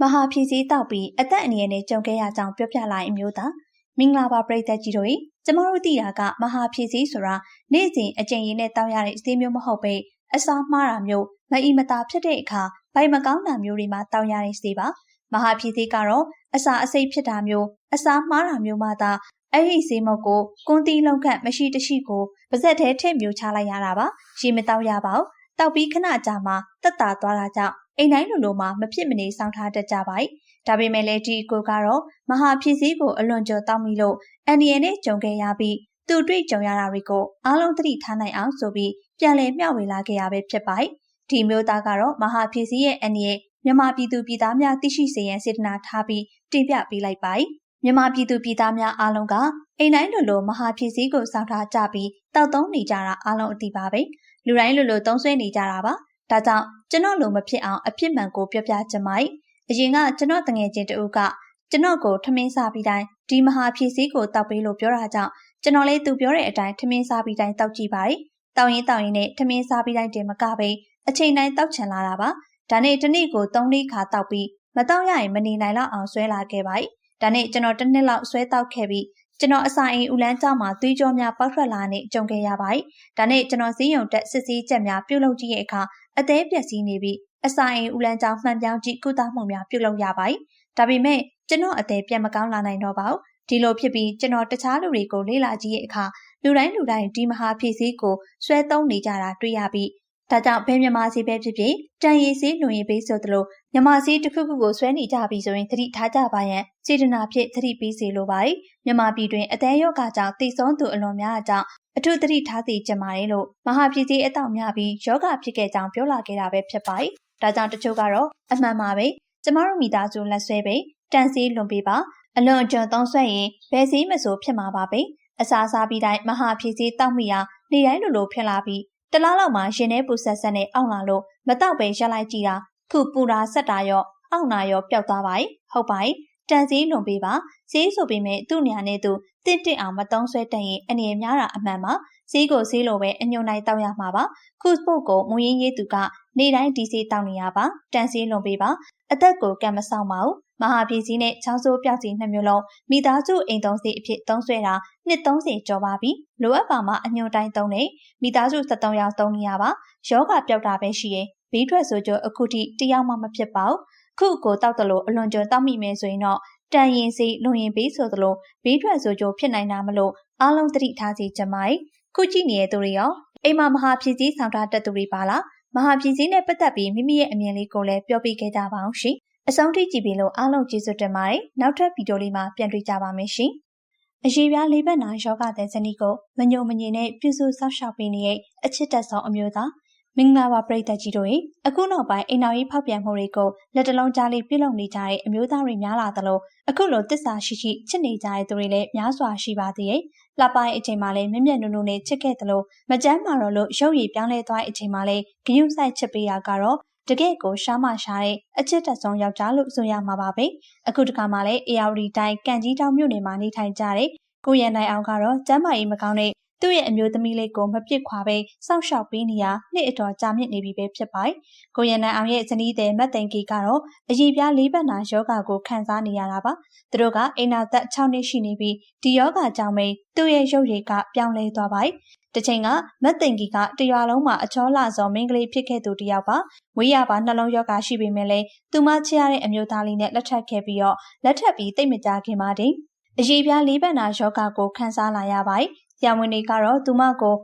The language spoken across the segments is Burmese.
မဟာဖြီစည်းတောက်ပြီးအသက်အန္တရာယ်နဲ့ကြုံခဲ့ရကြောင်းပြောပြလိုက်အမျိုးသားမင်္ဂလာပါပရိသတ်ကြီးတို့ရေကျမတို့သိတာကမဟာဖြီစည်းဆိုတာနေ့စဉ်အကျင့်ရည်နဲ့တောက်ရတဲ့ဈေးမျိုးမဟုတ်ပဲအစာမှားတာမျိုးမအီမတာဖြစ်တဲ့အခါဗိုက်မကောင်းတာမျိုးတွေမှာတောက်ရတဲ့ဈေးပါမဟာဖြီစည်းကတော့အစာအစိတ်ဖြစ်တာမျိုးအစာမှားတာမျိုးမှသာအဲ့ဒီဈေးမုတ်ကိုကွန်းတီးလုံးခတ်မရှိတရှိကိုပါဇက်ထဲထည့်မျိုးချလိုက်ရတာပါရေမတောက်ရပါဘူးတောက်ပြီးခဏကြာမှတက်တာသွားတာကြောင့် အိမ်တိုင်းလိုလိုမှမဖြစ်မနေစောင့်ထားတတ်ကြပါ යි ဒါပေမဲ့လည်းဒီကိုကတော့မဟာဖြစ်စည်းကိုအလွန်ကြော်တောက်မိလို့အန်ဒီယန်နဲ့ကြုံခဲ့ရပြီးသူတွေ့ကြုံရတာတွေကိုအားလုံးသတိထားနိုင်အောင်ဆိုပြီးပြန်လည်မျှဝေလာခဲ့ရပဲဖြစ်ပါ යි ဒီမျိုးသားကတော့မဟာဖြစ်စည်းရဲ့အန်ဒီရဲ့မြန်မာပြည်သူပြည်သားများသိရှိစေရန်စေတနာထားပြီးတင်ပြပေးလိုက်ပါ යි မြန်မာပြည်သူပြည်သားများအားလုံးကအိမ်တိုင်းလိုလိုမဟာဖြစ်စည်းကိုစောင့်ထားကြပြီးတောက်သုံးနေကြတာအားလုံးအသိပါပဲလူတိုင်းလိုလိုသုံးဆွဲနေကြတာပါ ဒါကြောင့်ကျွန်တော်လိုမဖြစ်အောင်အဖြစ်မှန်ကိုပြောပြချင်ပါ යි အရင်ကကျွန်တော်တငယ်ချင်းတဦးကကျွန်တော်ကိုထမင်းစားပြီးတိုင်းဒီမဟာဖြည့်စည်းကိုတောက်ပေးလို့ပြောတာကြောင့်ကျွန်တော်လေးသူပြောတဲ့အတိုင်းထမင်းစားပြီးတိုင်းတောက်ကြည့်ပါ යි တောက်ရင်တောက်ရင်နဲ့ထမင်းစားပြီးတိုင်းတင်မကပဲအချိန်တိုင်းတောက်ချင်လာတာပါဒါနဲ့တနေ့ကို၃လေးခါတောက်ပြီးမတောက်ရရင်မနေနိုင်တော့အောင်ဆွဲလာခဲ့ပါ යි ဒါနဲ့ကျွန်တော်တစ်နှစ်လောက်ဆွဲတောက်ခဲ့ပြီး ကျွန်တော်အစာအိမ်ဦးလန်းကျောင်းမှာသွေးကြောများပေါက်ထွက်လာနဲ့ကြုံခဲ့ရပါ යි ဒါနဲ့ကျွန်တော်စည်းရုံတက်စစ်စည်းချက်များပြုတ်လုပ်ကြည့်ရဲ့အခါအသေးပြက်စီးနေပြီးအစာအိမ်ဦးလန်းကျောင်းမှန်ပြောင်းကြည့်ကုသမှုများပြုလုပ်ရပါ යි ဒါပေမဲ့ကျွန်တော်အသေးပြန်မကောင်းလာနိုင်တော့ပါဘူးဒီလိုဖြစ်ပြီးကျွန်တော်တခြားလူတွေကိုလေ့လာကြည့်ရဲ့အခါလူတိုင်းလူတိုင်းဒီမဟာဖြည့်စည်းကိုဆွဲသုံးနေကြတာတွေ့ရပြီး ဒါကြောင့်ဘဲမြမစီပဲဖြစ်ဖြစ်တန်ရည်စည်းလွန်ရည်ပေးဆိုသလိုမြမစီတစ်ခုခုကိုဆွဲနေကြပြီဆိုရင်သတိထားကြပါရန်စေတနာဖြင့်သတိပေးစေလိုပါတယ်မြမပြည်တွင်အသေးရောဂါကြောင့်တည်ဆုံးသူအလွန်များအကြောင်းအထူးသတိထားသိကြပါတယ်လို့မဟာပြည်စည်းအတောက်များပြီးယောဂဖြစ်ခဲ့ကြောင်းပြောလာခဲ့တာပဲဖြစ်ပါတယ်ဒါကြောင့်တချို့ကတော့အမှန်ပါပဲကျမတို့မိသားစုလက်ဆွဲပဲတန်စီလွန်ပေးပါအလွန်အကျွံသုံးဆွဲရင်ဘယ်စည်းမဆိုဖြစ်မှာပါပဲအစာစားပြီးတိုင်းမဟာဖြစ်စည်းတောက်မိရာနေတိုင်းလိုလိုဖြစ်လာပြီး တလားလောက်မှရှင်ထဲပူဆက်ဆက်နဲ့အောင့်လာလို့မတော့ပဲရက်လိုက်ကြည့်တာခုပူတာဆက်တာရောအောင့်နာရောပျောက်သွားပါ යි ဟုတ်ပါ යි တန်စည်းလွန်ပေးပါစည်းဆိုပေမဲ့သူ့ညာနဲ့သူတင့်တင့်အောင်မတုံးဆွဲတတ်ရင်အနေများတာအမှန်ပါစည်းကိုစည်းလိုပဲအညွန်နိုင်တောက်ရမှာပါခုပုတ်ကိုမူရင်းရေးသူကနေတိုင်းဒီစည်းတောက်နေရပါတန်စည်းလွန်ပေးပါအသက်ကိုကံမဆောင်ပါဘူး မဟာပြည်စည်းနဲ့ချောင်းစိုးပြောက်စီနှစ်မျိုးလုံးမိသားစုအိမ်သုံးစီအဖြစ်သုံးဆွဲတာနှစ်30ကျော်ပါပြီလိုအပ်ပါမှအညွန်တိုင်းသုံးနေမိသားစု73ယောက်သုံးနေရပါယောဂပြောက်တာပဲရှိရဲ့ဘေးထွက်ဆိုကြအခုထိတယောက်မှမဖြစ်ပါဘူးခုကိုတောက်တယ်လို့အလွန်ကျွံတောက်မိမယ်ဆိုရင်တော့တန်ရင်စီလွန်ရင်ဘေးဆိုသလိုဘေးထွက်ဆိုကြဖြစ်နိုင်တာမလို့အားလုံးသတိထားစီကြမိုင်ခုကြည့်နေတဲ့သူတွေရောအိမ်မှာမဟာပြည်စည်းဆောင်ထားတတ်သူတွေပါလားမဟာပြည်စည်းနဲ့ပတ်သက်ပြီးမိမိရဲ့အမြင်လေးကိုလည်းပြောပြခဲ့ကြပါအောင်ရှင် အဆုံးထိကြည့်ပြီးလို့အားလုံးကျေးဇူးတင်ပါတယ်နောက်ထပ်ဗီဒီယိုလေးမှာပြန်တွေ့ကြပါမယ်ရှင်အရေးပြားလေးဘက်နာယောဂတဲ့ဇနီးကိုမညုံမငြင်နဲ့ပြုစုဆောက်ရှောက်ပေးနေတဲ့အချစ်တက်ဆောင်အမျိုးသားမင်္ဂလာပါပရိသတ်ကြီးတို့ရေအခုနောက်ပိုင်းအိမ်တော်ရေးဖောက်ပြန်မှုတွေကိုလက်တလုံးကြားလေးပြုလုပ်နေကြတဲ့အမျိုးသားတွေများလာသလိုအခုလိုတစ္ဆာရှိရှိချစ်နေကြတဲ့သူတွေလည်းများစွာရှိပါသေးရဲ့လှပိုင်းအချိန်မှလည်းမြင့်မြတ်နုံနုံနဲ့ချစ်ခဲ့သလိုမကြမ်းမာတော့လို့ရုပ်ရည်ပြောင်းလဲသွားတဲ့အချိန်မှလည်းဂယုဆိုင်ချစ်ပေးရကတော့ တကယ့်ကိုရှားမရှားတဲ့အချစ်တက်ဆုံးယောက်ျားလို့ဆိုရမှာပါပဲအခုတခါမှလည်း ARD တိုင်းကန့်ကြီးတောင်မြို့နယ်မှာနေထိုင်ကြတဲ့ကိုရန်နိုင်အောင်ကတော့ကျမ်းမာရေးမကောင်းတဲ့ သူ့ရဲ့အမျိုးသမီးလေးကိုမပစ်ခွာပဲစောင့်ရှောက်ပေးနေရနှစ်အတော်ကြာမြင့်နေပြီပဲဖြစ်ပါတယ်။ကိုရန်နိုင်အောင်ရဲ့ဇနီးတဲ့မတ်သိန်ကီကတော့အရေးပြားလေးပတ်နာယောဂါကိုခံစားနေရတာပါ။သူတို့ကအိမ်နာသက်6နှစ်ရှိနေပြီးဒီယောဂါကြောင့်ပဲသူ့ရဲ့ရုပ်ရည်ကပြောင်းလဲသွားပါတယ်။တချိန်ကမတ်သိန်ကီကတရွာလုံးမှာအချောလှစော်မင်းကလေးဖြစ်ခဲ့သူတယောက်ပါ။ဝေးရပါနှလုံးယောဂါရှိပေမဲ့လည်းသူမချရတဲ့အမျိုးသားလေးနဲ့လက်ထပ်ခဲ့ပြီးတော့လက်ထပ်ပြီးတိတ်မကြခင်ပါတင်။အရေးပြားလေးပတ်နာယောဂါကိုခံစားလာရပါတယ် ဆရာဝန်တွေကတော့သူမကို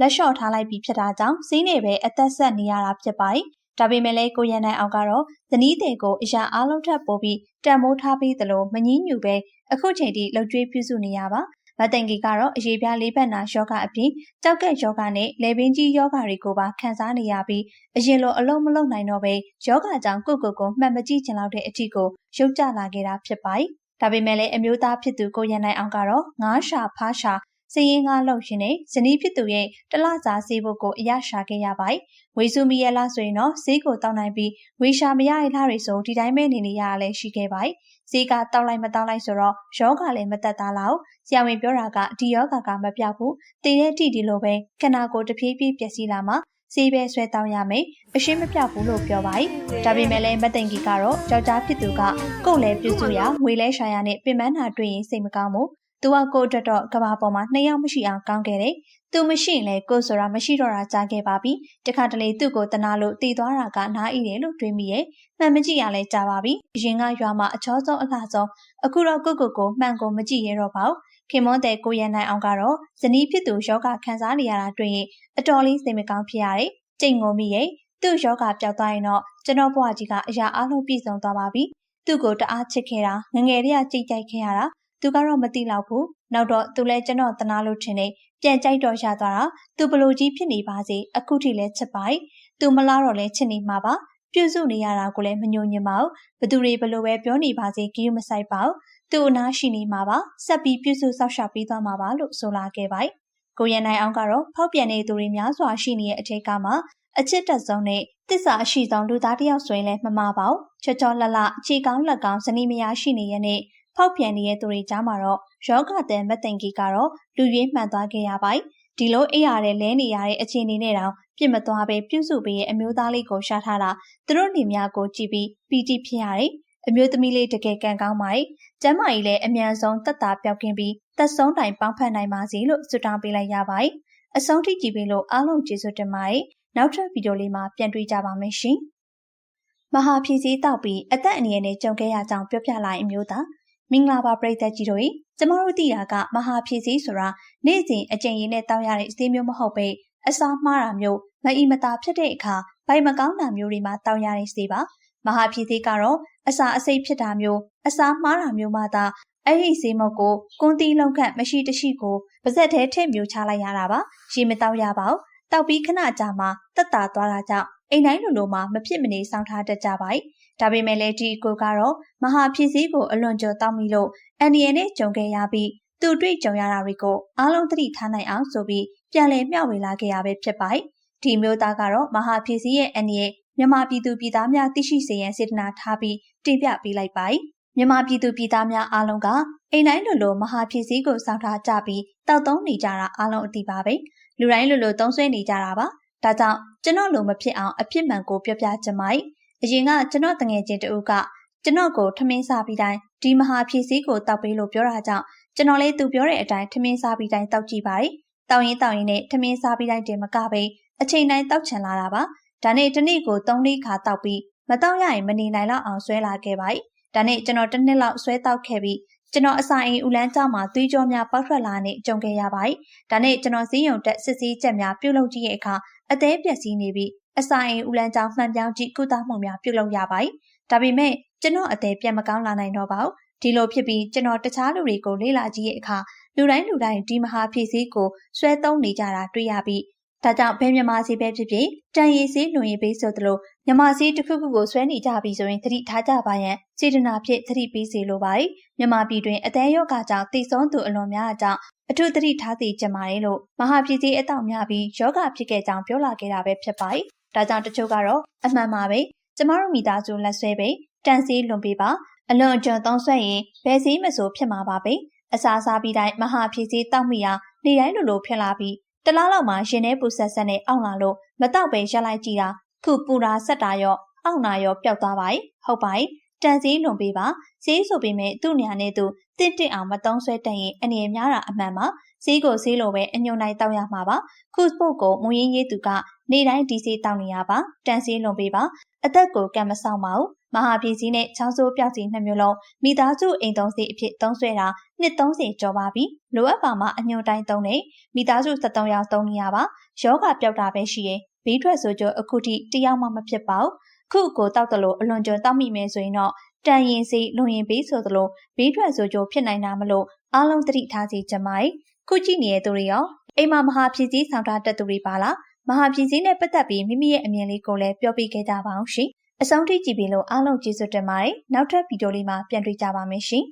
လက်လျှော့ထားလိုက်ပြီးဖြစ်တာကြောင့်စီးနေပဲအသက်ဆက်နေရတာဖြစ်ပါတယ်။ဒါပေမဲ့လည်းကိုရန်နိုင်အောင်ကတော့ဇနီးတဲ့ကိုအရာအလုံးထပ်ပို့ပြီးတန်မိုးထားပြီးသလိုမငင်းညူပဲအခုချိန်ထိလှုပ်ကြွေးပြုစုနေရပါမတန်ကီကတော့အရေးပြားလေးဘက်နာယောဂအပြင်ကြောက်ကက်ယောဂနဲ့လေပင်ကြီးယောဂတွေကိုပါခံစားနေရပြီးအရင်လိုအလုံးမလုံးနိုင်တော့ပဲယောဂကြောင့်ကိုကိုကိုမှတ်မကြည့်ချင်တော့တဲ့အထိကိုရုပ်ကြလာခဲ့တာဖြစ်ပါတယ်။ဒါပေမဲ့လည်းအမျိုးသားဖြစ်သူကိုရန်နိုင်အောင်ကတော့ငားရှာဖားရှာ စည်ရင်ကားလှုပ်ရှင်နဲ့ဇနီးဖြစ်သူရဲ့တလစာဈေးဘုတ်ကိုအရရှာခဲ့ရပါတယ်။ဝေစုမီရလားဆိုရင်တော့ဈေးကိုတောင်းနိုင်ပြီးဝေရှာမရရလားတွေဆိုဒီတိုင်းပဲနေနေရတာလည်းရှိခဲ့ပါတယ်။ဈေးကတောက်လိုက်မတောက်လိုက်ဆိုတော့ယောဂလည်းမတက်သားလောက်ဆရာဝန်ပြောတာကဒီယောဂကမပြောက်ဘူး။တည်တဲ့တိဒီလိုပဲခန္ဓာကိုယ်တဖြည်းဖြည်းပျက်စီးလာမှစီးပဲဆွဲတောင်းရမယ်အရှင်းမပြဘူးလို့ပြောပါတယ်ဒါပေမဲ့လည်းမသိင်ကြီးကတော့ကြောက်ကြားဖြစ်သူကကိုယ်လည်းပြုစုရငွေလဲရှာရနဲ့ပင်ပန်းတာတွေ့ရင်စိတ်မကောင်းဘူး သူကကိုအတွက်တော့ကဘာပေါ်မှာနှစ်ယောက်မရှိအောင်ကောင်းခဲ့တယ်။သူမရှိရင်လည်းကိုဆိုတာမရှိတော့တာကြားခဲ့ပါပြီ။တခါတလေသူ့ကိုတနာလို့တည်သွားတာကနားဤတယ်လို့တွေးမိရဲ့။မှန်မကြည့်ရလဲကြားပါပြီ။အရင်ကရွာမှာအချောဆုံးအလှဆုံးအခုတော့ကိုကိုကိုမှန်ကိုမကြည့်ရတော့ပါဘူး။ခင်မွန်းတဲ့ကိုရန်နိုင်အောင်ကတော့ဇနီးဖြစ်သူယောဂခံစားနေရတာတွေ့ရင်အတော်လေးစိတ်မကောင်းဖြစ်ရတယ်။ကြိတ်ငုံမိရဲ့။သူ့ယောဂပျောက်သွားရင်တော့ကျွန်တော်ဘဝကြီးကအရာအလုံးပြည့်စုံသွားပါပြီ။သူ့ကိုတအားချစ်ခဲ့တာငငယ်လေးကကြိတ်ကြိုက်ခဲ့ရတာ သူကတော့မသိတော့ဘူးနောက်တော့သူလည်းကျွန်တော်တနာလို့ထင်နေပြန်ကြိုက်တော့ရသွားတာသူဘလို့ကြီးဖြစ်နေပါစေအခုထိလည်းချစ်ပါ යි သူမလားတော့လည်းချစ်နေမှာပါပြုစုနေရတာကိုလည်းမညိုညင်ပါဘူးဘသူတွေဘလို့ပဲပြောနေပါစေဂရုမစိုက်ပါဘူးသူ့အနာရှိနေမှာပါဆက်ပြီးပြုစုဆောက်ရှောက်ပြီးသွားမှာပါလို့ဆိုလာခဲ့ပါ යි ကိုရန်နိုင်အောင်ကတော့ဖောက်ပြန်နေသူတွေများစွာရှိနေတဲ့အထက်ကမှအချစ်တက်ဆုံးနဲ့တစ္ဆာအရှိဆုံးလူသားတယောက်ဆိုရင်လည်းမမှားပါဘူးချောချောလလခြေကောင်းလက်ကောင်းဇနီးမယားရှိနေရဲ့နဲ့ ဖောက်ပြန်နေတဲ့သူတွေကြားမှာတော့ယောဂတဲ့မသိန်ကီကတော့လူရွေးမှန်သွားခဲ့ရပါတယ်။ဒီလိုအိပ်ရတဲ့လဲနေရတဲ့အခြေအနေနဲ့တောင်ပြစ်မသွားပဲပြုစုပေးရဲ့အမျိုးသားလေးကိုရှာထားတာသူတို့နေများကိုကြည့်ပြီးပီတိဖြစ်ရတယ်။အမျိုးသမီးလေးတကယ်ကံကောင်းပါတယ်။ကျမကြီးလည်းအမြန်ဆုံးတက်တာပြောက်ကင်းပြီးတက်ဆုံးတိုင်ပေါင်းဖက်နိုင်ပါစေလို့ဆုတောင်းပေးလိုက်ရပါတယ်။အဆုံးထိကြည့်ပေးလို့အားလုံးကျေးဇူးတင်ပါတယ်။နောက်ထပ်ဗီဒီယိုလေးမှာပြန်တွေ့ကြပါမယ်ရှင်။မဟာဖြည့်စည်းတောက်ပြီးအသက်အန္တရာယ်နဲ့ကြုံခဲ့ရကြောင်းပြောပြလိုက်အမျိုးသား။ မင်္ဂလာပါပရိသတ်ကြီးတို့ကျမတို့သိတာကမဟာဖြည့်စည်းဆိုတာနေ့စဉ်အကျင့်ရည်နဲ့တောင်းရတဲ့အစည်းမျိုးမဟုတ်ပဲအစာမှားတာမျိုးမအီမတာဖြစ်တဲ့အခါဗိုက်မကောင်းတာမျိုးတွေမှာတောင်းရတဲ့စီပါမဟာဖြည့်စည်းကတော့အစာအစိတ်ဖြစ်တာမျိုးအစာမှားတာမျိုးမှသာအဲ့ဒီစေမုတ်ကိုကွန်တီးလုံးခန့်မရှိတရှိကိုပါဇက်ထဲထည့်မျိုးချလိုက်ရတာပါရေမတောက်ရပါဘူးတောက်ပြီးခဏကြာမှတက်တာသွားတာကြောင့်အိမ်တိုင်းလိုလိုမှမဖြစ်မနေစောင့်ထားတတ်ကြပါ့ ဒါပေမဲ့လည်းဒီကိုကတော့မဟာဖြစ်စည်းကိုအလွန်ကြော်တောက်မိလို့အန်ဒီယန်နဲ့ကြုံခဲ့ရပြီးသူတွေ့ကြုံရတာတွေကိုအားလုံးသတိထားနိုင်အောင်ဆိုပြီးပြန်လည်မျှဝေလာခဲ့ရပဲဖြစ်ပါတယ်။ဒီမျိုးသားကတော့မဟာဖြစ်စည်းရဲ့အန်ဒီရဲ့မြန်မာပြည်သူပြည်သားများသိရှိစေရန်စေတနာထားပြီးတင်ပြပေးလိုက်ပါ။မြန်မာပြည်သူပြည်သားများအားလုံးကအိမ်တိုင်းလိုလိုမဟာဖြစ်စည်းကိုစောင့်ထားကြပြီးတောက်သုံးနေကြတာအားလုံးအသိပါပဲ။လူတိုင်းလိုလိုသုံးဆွဲနေကြတာပါ။ဒါကြောင့်ကျွန်တော်လိုမဖြစ်အောင်အဖြစ်မှန်ကိုပြောပြချင်ပါတယ်။ အရင်ကကျွန်တော်တငယ်ချင်းတူကကျွန်တော်ကိုထမင်းစားပြီးတိုင်းဒီမဟာဖြည့်စည်းကိုတောက်ပေးလို့ပြောတာကြောင့်ကျွန်တော်လည်းသူပြောတဲ့အတိုင်းထမင်းစားပြီးတိုင်းတောက်ကြည့်ပါတယ်။တောက်ရင်တောက်ရင်နဲ့ထမင်းစားပြီးတိုင်းတင်မကပဲအချိန်တိုင်းတောက်ချင်လာတာပါ။ဒါနဲ့တနေ့ကို၃လေးခါတောက်ပြီးမတောက်ရရင်မနေနိုင်တော့အောင်ဆွဲလာခဲ့ပါတယ်။ဒါနဲ့ကျွန်တော်တစ်နှစ်လောက်ဆွဲတောက်ခဲ့ပြီးကျွန်တော်အစာအိမ်ဦးလန်းကျောင်းမှာသွေးကြောများပေါက်ထွက်လာနေကြုံခဲ့ရပါတယ်။ဒါနဲ့ကျွန်တော်စည်းရုံတက်စစ်စည်းချက်များပြုတ်လုပ်ကြည့်ရဲ့အခါအသေးပြက်စီးနေပြီးအစာအိမ်ဦးလန်းကျောင်းမှန်ပြောင်းကြည့်ကုသမှုများပြုလုပ်ရပါတယ်။ဒါပေမဲ့ကျွန်တော်အသေးပြန်မကောင်းလာနိုင်တော့ပါဘူး။ဒီလိုဖြစ်ပြီးကျွန်တော်တခြားလူတွေကိုလေ့လာကြည့်ရဲ့အခါလူတိုင်းလူတိုင်းဒီမဟာဖြည့်စည်းကိုဆွဲသုံးနေကြတာတွေ့ရပြီးဒါကြောင့်ဘဲမြမစီပဲဖြစ်ဖြစ်တန်ရည်စီလွန်ရည်ပေးဆိုသလိုမြမစီတစ်ခုခုကိုဆွဲနေကြပြီဆိုရင်သတိထားကြပါရန်စေတနာဖြင့်သတိပေးစေလိုပါတယ်မြမပြည်တွင်အသေးရောဂါကြောင့်တည်ဆုံးသူအလွန်များအကြောင်းအထူးသတိထားသိကြပါတယ်လို့မဟာပြည်စည်းအတောက်များပြီးယောဂဖြစ်ခဲ့ကြောင်းပြောလာခဲ့တာပဲဖြစ်ပါတယ် ဒါကြောင့်တချို့ကတော့အမှန်ပါပဲကျမတို့မိသားစုလက်ဆွဲပဲတန်စီလွန်ပေးပါအလွန်အကျွံသုံးဆွဲရင်ဘယ်စည်းမဆိုဖြစ်မှာပါပဲအစာစားပြီးတိုင်းမဟာဖြည့်စည်းတောက်မိရာနေတိုင်းလိုလိုဖြစ်လာပြီးတလားလောက်မှရင်ထဲပူဆက်ဆက်နဲ့အောင့်လာလို့မတော့ပဲရက်လိုက်ကြည့်တာခုပူတာဆက်တာရောအောင့်နာရောပျောက်သွားပါ යි ဟုတ်ပါ යි တန်စည်းလွန်ပေးပါဈေးဆိုပေမဲ့သူ့နေရာနဲ့သူတင့်တင့်အောင်မတုံးဆွဲတတ်ရင်အနေများတာအမှန်ပါဈေးကိုဈေးလိုပဲအညွန်နိုင်တောက်ရမှာပါခုစပုတ်ကိုမူရင်းရေးသူကနေတိုင်းဒီစီတောက်နေရပါတန်စည်းလွန်ပေးပါအသက်ကိုကံမဆောင်ပါဘူးမဟာပြည်စည်းနဲ့ချောင်းစိုးပြောက်စီနှစ်မျိုးလုံးမိသားစုအိမ်သုံးစီအဖြစ်သုံးဆွဲတာနှစ်30ကျော်ပါပြီလိုအပ်ပါမှအညွန်တိုင်းသုံးနေမိသားစု73ယောက်သုံးနေရပါယောဂပျောက်တာပဲရှိရင်ဘေးထွက်ဆိုကြအခုထိတယောက်မှမဖြစ်ပါဘူး ခုကိုတောက်တယ်လို့အလွန်ကျွံတောက်မိမယ်ဆိုရင်တော့တန်ရင်စီလွန်ရင်ဘေးဆိုသလိုဘေးထွက်ဆိုကြဖြစ်နိုင်တာမလို့အားလုံးသတိထားစီကြပါ යි ခုကြည့်နေတဲ့သူတွေရောအိမ်မှာမဟာပြည်စည်းဆောင်ထားတတ်သူတွေပါလားမဟာပြည်စည်းနဲ့ပတ်သက်ပြီးမိမိရဲ့အမြင်လေးကိုလည်းပြောပြခဲ့ကြပါအောင်ရှင်အဆုံးထိကြည့်ပြီးလို့အားလုံးကျေးဇူးတင်ပါတယ်နောက်ထပ်ဗီဒီယိုလေးမှာပြန်တွေ့ကြပါမယ်ရှင်